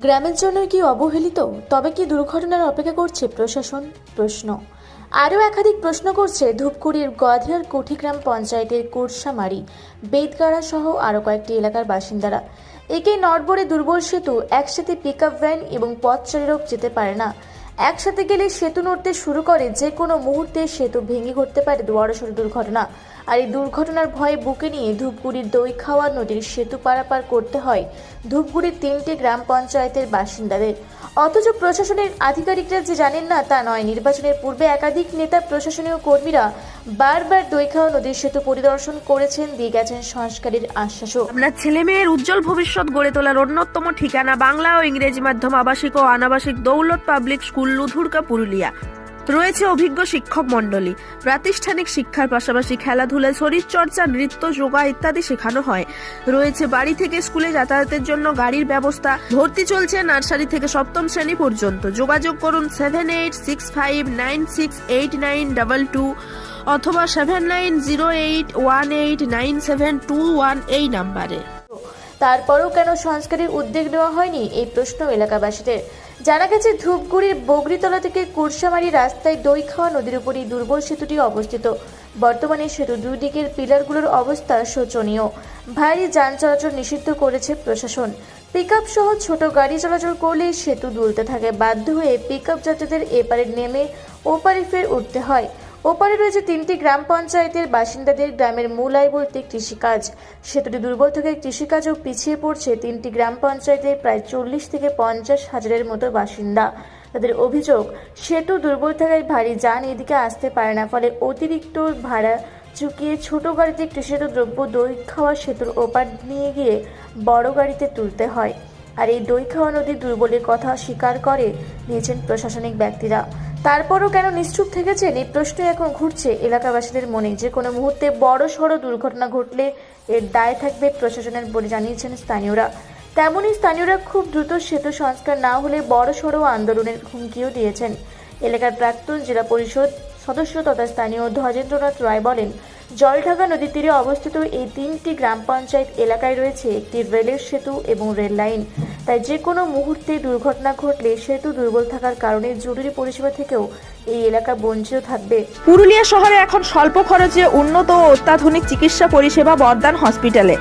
গ্রামের জন্য কি অবহেলিত? তবে কি দুর্ঘটনার অপেক্ষা করছে প্রশাসন? প্রশ্ন। আরও একাধিক প্রশ্ন করছে ধূপগুড়ির গধিয়ার কুঠিগ্রাম পঞ্চায়েতের কুরসামারি বেদগাড়া সহ আরও কয়েকটি এলাকার বাসিন্দারা। একে নড়বড়ে দুর্বল সেতু, একসাথে পিক আপ ভ্যান এবং পথচারীরাও যেতে পারে না। একসাথে গেলে সেতু নড়তে শুরু করে যে কোনো মুহূর্তে সেতু ভেঙে ঘটতে পারে বড়সড় দুর্ঘটনা। আর এই দুর্ঘটনার ভয়ে বুকে নিয়ে ধূপগুড়ির দইখাওয়া নদীর সেতু পারাপার করতে হয় ধূপগুড়ির তিনটি গ্রাম পঞ্চায়েতের বাসিন্দাদের। অথচ প্রশাসনের আধিকারিকরা যে জানেন না তা নয়। নির্বাচনের পূর্বে একাধিক নেতা, প্রশাসনীয় কর্মীরা বারবার দইখাওয়া নদীর সেতু পরিদর্শন করেছেন, দিয়ে গেছেন সংস্কারের আশ্বাসও। আপনার ছেলে মেয়ের উজ্জ্বল ভবিষ্যৎ গড়ে তোলার অন্যতম ঠিকানা বাংলা ও ইংরেজি মাধ্যম আবাসিক ও অনাবাসিক দৌলত পাবলিক স্কুল, লুধুরকা, পুরুলিয়া। রয়েছে অভিজ্ঞ শিক্ষক মণ্ডলী। প্রাতিষ্ঠানিক শিক্ষার পাশাপাশি খেলাধুলা, শরীরচর্চা, নৃত্য, যোগা ইত্যাদি শেখানো হয়। রয়েছে বাড়ি থেকে স্কুলে যাতায়াতের জন্য গাড়ির ব্যবস্থা। ভর্তি চলছে নার্সারি থেকে সপ্তম শ্রেণি পর্যন্ত। যোগাযোগ করুন seven eight six five nine six eight nine double two অথবা seven nine zero eight one eight nine seven two one এই নাম্বারে। তারপরেও কেন সংস্কারের উদ্যোগ নেওয়া হয়নি? এই প্রশ্ন এলাকাবাসীদের। জানা গেছে, ধূপগুড়ির বগরিতলা থেকে কুরসামারি রাস্তায় দই খাওয়া নদীর উপরই দুর্বল সেতুটি অবস্থিত। বর্তমানে সেতু দুই দিকের পিলারগুলোর অবস্থা শোচনীয়। ভারী যান চলাচল নিষিদ্ধ করেছে প্রশাসন। পিক সহ ছোট গাড়ি চলাচল করলেই সেতু দুলতে থাকে। বাধ্য হয়ে পিক যাত্রীদের এপারে নেমে ওপারে ফের উঠতে হয়। ওপারে রয়েছে তিনটি গ্রাম পঞ্চায়েতের বাসিন্দাদের গ্রামের মূল আয় বলতে কৃষিকাজ। সেতুটি দুর্বল থেকে কৃষিকাজও পিছিয়ে পড়ছে। তিনটি গ্রাম পঞ্চায়েতের প্রায় চল্লিশ থেকে পঞ্চাশ হাজারের মতো বাসিন্দা। তাদের অভিযোগ, সেতু দুর্বল থাকায় ভারী যান এদিকে আসতে পারে না, ফলে অতিরিক্ত ভাড়া চুকিয়ে ছোট গাড়িতে কৃষিজাত দ্রব্য দই খাওয়া সেতুর ওপার নিয়ে গিয়ে বড় গাড়িতে তুলতে হয়। আর এই দই খাওয়া নদীর দুর্বলের কথা স্বীকার করে নিয়েছেন প্রশাসনিক ব্যক্তিরা। তারপরও কেন নিশ্চুপ থেকেছেন? এই প্রশ্ন এখন ঘুরছে এলাকাবাসীদের মনে। যে কোনো মুহূর্তে বড় সড়ো দুর্ঘটনা ঘটলে এর দায় থাকবে প্রশাসনের বলে জানিয়েছেন স্থানীয়রা। তেমনই স্থানীয়রা খুব দ্রুত সেতু সংস্কার না হলে বড় সড়ো আন্দোলনের হুমকিও দিয়েছেন। এলাকার প্রাক্তন জেলা পরিষদ সদস্য তথা স্থানীয় ধ্বজেন্দ্রনাথ রায় বলেন জলঢাকা নদীর তীরে অবস্থিত এই তিনটি গ্রাম পঞ্চায়েত এলাকায় রয়েছে একটি রেলের সেতু এবং রেল লাইন। তাই যে কোনো মুহূর্তে দুর্ঘটনা ঘটলে সেতু দুর্বল থাকার কারণে জরুরি পরিষেবা থেকেও এই এলাকা বঞ্চিত থাকবে। পুরুলিয়া শহরে এখন স্বল্প খরচে উন্নত ও অত্যাধুনিক চিকিৎসা পরিষেবা বর্দান হসপিটালে।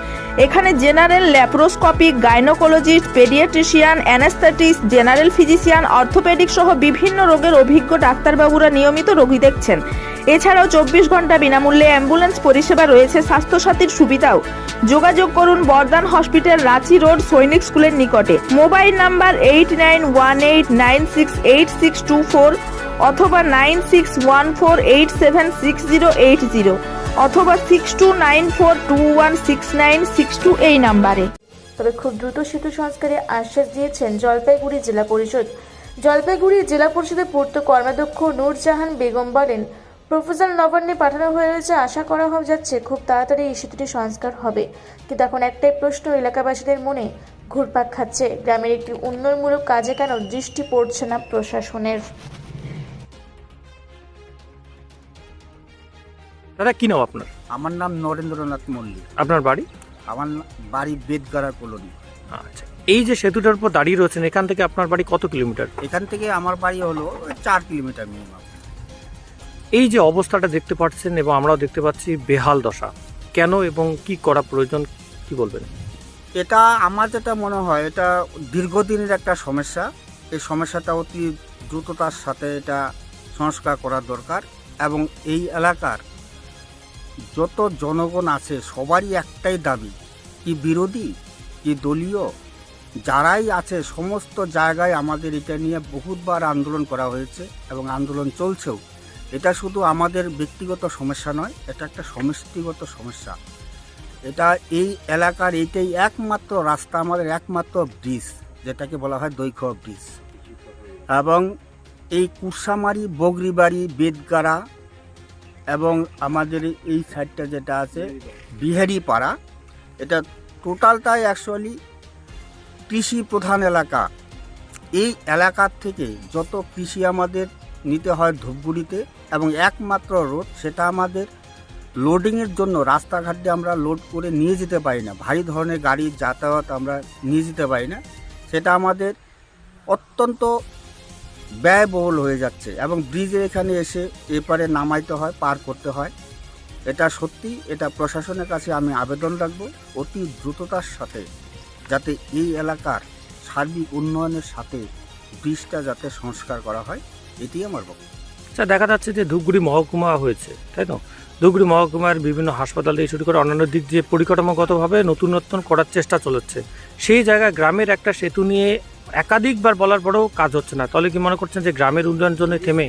এখানে general laparoscopic gynaecologist, paediatrician, anaesthetist, general physician, orthopaedic সহ বিভিন্ন রোগের অভিজ্ঞ ডাক্তারবাবুরা নিয়মিত রোগী দেখছেন। এছাড়াও চব্বিশ ঘণ্টা বিনামূল্যে অ্যাম্বুলেন্স পরিষেবা রয়েছে, স্বাস্থ্যসাথীর সুবিধাও। যোগাযোগ করুন বর্দান হসপিটাল, রাঁচি রোড, সৈনিক স্কুলের নিকটে। Mobile number eight nine one eight nine six eight six two four অথবা nine six one four eight seven six zero eight zero অথবা six two nine four two one six nine six two এই নাম্বারে। তবে খুব দ্রুত সেতু সংস্কারে আশ্বাস দিয়েছেন জলপাইগুড়ি জেলা পরিষদ। জলপাইগুড়ি জেলা পরিষদের পূর্ত কর্মাধ্যক্ষ নূরজাহান বেগম বলেন প্রপোজাল নবান্নে পাঠানো হয়ে রয়েছে আশা করা হয়ে যাচ্ছে খুব তাড়াতাড়ি এই সেতুটি সংস্কার হবে। কিন্তু এখন একটাই প্রশ্ন এলাকাবাসীদের মনে ঘুরপাক খাচ্ছে। গ্রামের একটি উন্নয়নমূলক কাজে কেন দৃষ্টি পড়ছে না প্রশাসনের? দাদা কি নাম আপনার? আমার নাম নরেন্দ্রনাথ মল্লিক। আপনার বাড়ি? আমার বাড়ি বেদগাড়া কলোনি। আচ্ছা এই যে সেতুটার উপর দাঁড়িয়ে রয়েছেন এখান থেকে আপনার বাড়ি কত কিলোমিটার? এখান থেকে আমার বাড়ি হলো ওই চার কিলোমিটার মিনিমাম এই যে অবস্থাটা দেখতে পাচ্ছেন এবং আমরাও দেখতে পাচ্ছি বেহাল দশা। কেন এবং কি করা প্রয়োজন, কি বলবেন? এটা আমার যেটা মনে হয়, এটা দীর্ঘদিনের একটা সমস্যা। এই সমস্যাটা অতি দ্রুততার সাথে এটা সংস্কার করা দরকার এবং এই এলাকার যত জনগণ আছে, সবারই একটাই দাবি, কি বিরোধী, কি দলীয়, যারাই আছে, সমস্ত জায়গায় আমাদের এটা নিয়ে বহুতবার আন্দোলন করা হয়েছে এবং আন্দোলন চলছেও। এটা শুধু আমাদের ব্যক্তিগত সমস্যা নয়, এটা একটা সমষ্টিগত সমস্যা। এটা এই এলাকার এইটাই একমাত্র রাস্তা, আমাদের একমাত্র ব্রিজ যেটাকে বলা হয় দৈখ ব্রিজ এবং এই কুরসামারি, বগরিবাড়ি বেদগাড়া এবং আমাদের এই সাইডটা যেটা আছে বিহারি পাড়া এটা টোটালটাই অ্যাকচুয়ালি কৃষি প্রধান এলাকা। এই এলাকার থেকে যত কৃষি আমাদের নিতে হয় ধূপগুড়িতে এবং একমাত্র রোড, সেটা আমাদের লোডিংয়ের জন্য রাস্তাঘাট দিয়ে আমরা লোড করে নিয়ে যেতে পারি না। ভারী ধরনের গাড়ির যাতায়াত আমরা নিয়ে যেতে পারি না। সেটা আমাদের অত্যন্ত ব্যয়বহুল হয়ে যাচ্ছে এবং ব্রিজে এখানে এসে এপারে নামাইতে হয়, পার করতে হয়। এটা সত্যি, এটা প্রশাসনের কাছে আমি আবেদন রাখব, অতি দ্রুততার সাথে যাতে এই এলাকার সার্বিক উন্নয়নের সাথে ব্রিজটা যাতে সংস্কার করা হয়, এটি আমার বক্তব্য। আচ্ছা দেখা যাচ্ছে যে ধূপগুড়ি মহকুমা হয়েছে, তাই তো? ধূপগুড়ি মহকুমার বিভিন্ন হাসপাতাল থেকে শুরু করে অন্যান্য দিক দিয়ে পরিকাঠামোগতভাবে নতুন নতুন করার চেষ্টা চলেছে। সেই জায়গায় গ্রামের একটা সেতু নিয়ে একাধিকবার বলার পরেও কাজ হচ্ছে না। তাহলে কি মনে করছেন যে গ্রামের উন্নয়ন জন্য থেমে?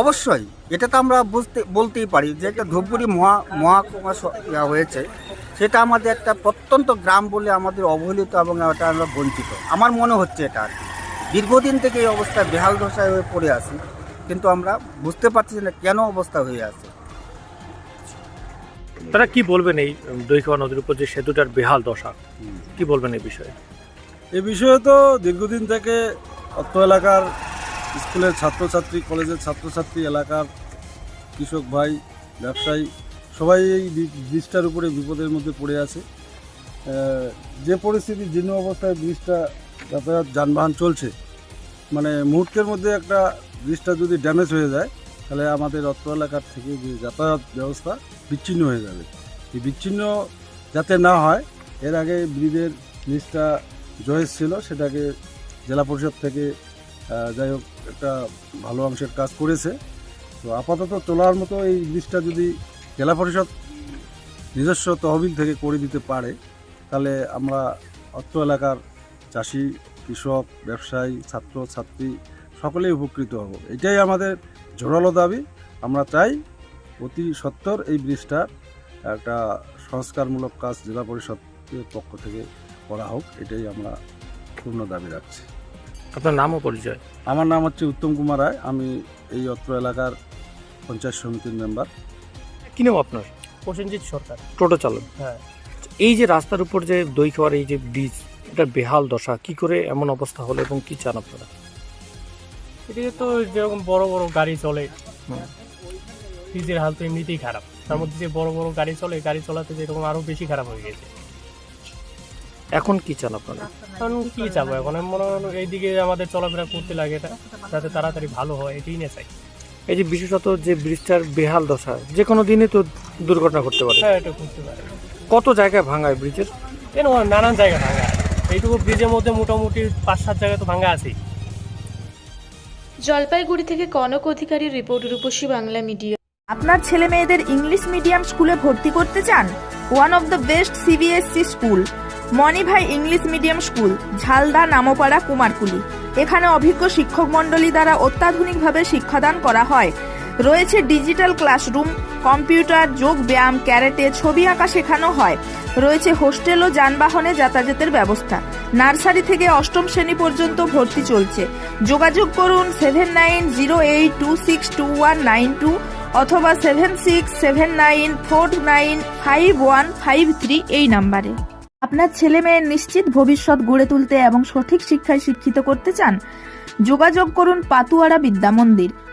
অবশ্যই, এটা তো আমরা বুঝতে, বলতেই পারি যে একটা ধূপগুড়ি মহা, মহাকুমা হয়েছে, সেটা আমাদের একটা প্রত্যন্ত গ্রাম বলে আমাদের অবহেলিত এবং এটা আমরা বঞ্চিত। আমার মনে হচ্ছে এটা আর দীর্ঘদিন থেকে এই অবস্থা বেহাল দশায় হয়ে পড়ে আছি। কিন্তু আমরা বুঝতে পারছি না কেন অবস্থা হয়ে আছে। তারা কি বলবেন এই দৈখাওয়া নদীর উপর যে সেতুটার বেহাল দশা? কি বলবেন এই বিষয়ে? এ বিষয়ে তো দীর্ঘদিন থেকে অত্র এলাকার স্কুলের ছাত্রছাত্রী কলেজের ছাত্রছাত্রী এলাকার কৃষক ভাই ব্যবসায়ী সবাই এই ব্রিজটার উপরে বিপদের মধ্যে পড়ে আছে। যে পরিস্থিতি জীর্ণ অবস্থায় ব্রিজটা যাতায়াত যানবাহন চলছে মানে মুহূর্তের মধ্যে একটা ব্রিজটা যদি ড্যামেজ হয়ে যায়, তাহলে আমাদের অত্র এলাকার থেকে যে যাতায়াত ব্যবস্থা বিচ্ছিন্ন হয়ে যাবে। এই বিচ্ছিন্ন যাতে না হয়, এর আগে ব্রিজের ব্রিজটা জয়েস ছিল, সেটাকে জেলা পরিষদ থেকে যাই হোক, একটা ভালো অংশের কাজ করেছে। তো আপাতত তোলার মতো এই ব্রিজটা যদি জেলা পরিষদ নিজস্ব তহবিল থেকে করে দিতে পারে, তাহলে আমরা অত্র এলাকার চাষি, কৃষক, ব্যবসায়ী, ছাত্র, ছাত্রী সকলেই উপকৃত হব। এটাই আমাদের জোরালো দাবি। আমরা চাই অতি সত্বর এই ব্রিজটার একটা সংস্কারমূলক কাজ জেলা পরিষদের পক্ষ থেকে করা হোক এটাই আমরা পূর্ণ দাবি রাখছি। আপনার নাম ও পরিচয়? আমার নাম হচ্ছে উত্তম কুমার রায়। আমি এই অত্র এলাকার পঞ্চায়েত সমিতির মেম্বার। কি নাম আপনার? প্রসেনজিৎ সরকার। টোটো চালক। হ্যাঁ। এই যে রাস্তার উপর যে দৈখাওয়ার এই যে ব্রিজ এটা বেহাল দশা। কি করে এমন অবস্থা হলো এবং কি চান আপনারা? এদিকে তো যেরকম বড় বড় গাড়ি চলে হুম। ব্রিজের হাল তো এমনিতেই খারাপ। তার মধ্যে যে বড় বড় গাড়ি চলে গাড়ি চলাতে যেরকম আরও বেশি খারাপ হয়ে গেছে। এখন কি চান আপনারা? কারণ কি চাবো? এখন আমি মনে হলো এইদিকে আমাদের চলাফেরা করতে লাগে এটা যাতে তাড়াতাড়ি ভালো হয় এটাই নিয়ে চাই। এই যে বিশেষত যে ব্রিজটার বেহাল দশা যে কোনো দিনে তো দুর্ঘটনা ঘটতে পারে। হ্যাঁ এটা করতে পারে। কত জায়গায় ভাঙায় ব্রিজের? এরকম নানান জায়গা ভাঙা এইটুকু ব্রিজের মধ্যে মোটামুটি পাঁচ সাত জায়গায় তো ভাঙা আছেই। জলপাইগুড়ি থেকে কনক অধিকারীর রিপোর্ট রূপসী বাংলা মিডিয়া। আপনার ছেলে মেয়েদের ইংলিশ মিডিয়াম স্কুলে ভর্তি করতে চান? One of the best CBSE school Manibhai English medium school, Jhalda Nampara Kumarkuli. এখানে অভিজ্ঞ শিক্ষক মণ্ডলী দ্বারা অত্যাধুনিকভাবে শিক্ষাদান করা হয়। রয়েছে ডিজিটাল ক্লাসরুম কম্পিউটার যোগ ব্যায়াম, ক্যারেটে, ছবি আঁকা শেখানো হয়। রয়েছে হোস্টেল ও যানবাহনে যাতায়াতের ব্যবস্থা। নার্সারি থেকে অষ্টম শ্রেণি পর্যন্ত ভর্তি চলছে। যোগাযোগ করুন seven nine zero eight two six two one nine two অথবা seven six seven nine four nine five one five three এই নাম্বারে। আপনার ছেলে মেয়ের নিশ্চিত ভবিষ্যৎ গড়ে তুলতে এবং সঠিক শিক্ষায় শিক্ষিত করতে চান? যোগাযোগ করুন পাতুয়ারা বিদ্যা মন্দির।